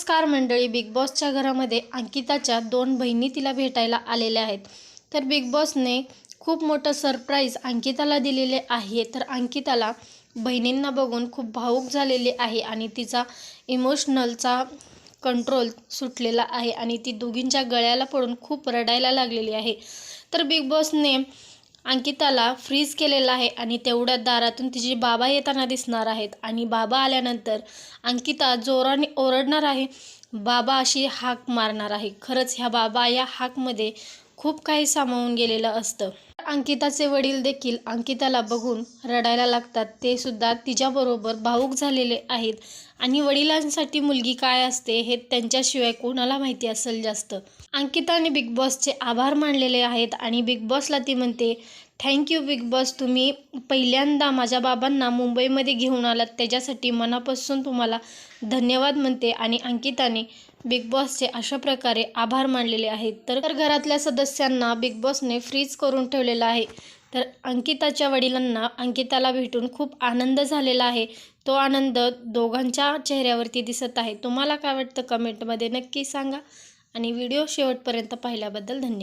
नमस्कार मंडळी बिग बॉसच्या घरामध्ये अंकिताच्या दोन बहिणी तिला भेटायला आलेल्या आहेत. तर बिग बॉसने खूप मोठं सरप्राईज अंकिताला दिलेले आहे. तर अंकिताला बहिणींना बघून खूप भावूक झालेली आहे आणि तिचा इमोशनलचा कंट्रोल सुटलेला आहे आणि ती दोघींच्या गळ्याला पडून खूप रडायला लागलेली आहे. तर बिग बॉसने अंकिताला फ्रीज केलेला आहे आणि तेवढ्या दारातून तिचे बाबा येताना दिसणार आहेत. आणि बाबा आल्यानंतर अंकिता जोराने ओरडणार आहे बाबा अशी हाक मारणार आहे. खरंच ह्या बाबा या हाकमध्ये खूप काही सामावून गेलेलं असतं. अंकिताचे वडील देखील अंकिताला बघून रडायला लागतात. ते सुद्धा तिच्याबरोबर भावूक झालेले आहेत. आणि वडिलांसाठी मुलगी काय असते हे त्यांच्याशिवाय कोणाला माहिती असेल जास्त. अंकिताने बिग बॉसचे आभार मानलेले आहेत आणि बिग बॉसला ती म्हणते थँक्यू बिग बॉस तुम्ही पहिल्यांदा माझ्या बाबांना मुंबईमध्ये घेऊन आलात. त्याच्यासाठी मनापासून तुम्हाला धन्यवाद म्हणते आणि अंकिताने बिग बॉसचे अशा प्रकारे आभार मानलेले आहेत. तर घरातल्या सदस्यांना बिग बॉसने फ्रीज करून ठेवलेला आहे. तर अंकिताच्या वडिलांना अंकिताला भेटून खूप आनंद झालेला आहे. तो आनंद दोघांच्या चेहऱ्यावरती दिसत आहे. तुम्हाला काय वाटतं कमेंटमध्ये नक्की सांगा. आणि व्हिडिओ शेवटपर्यंत पाहिल्याबद्दल धन्यवाद.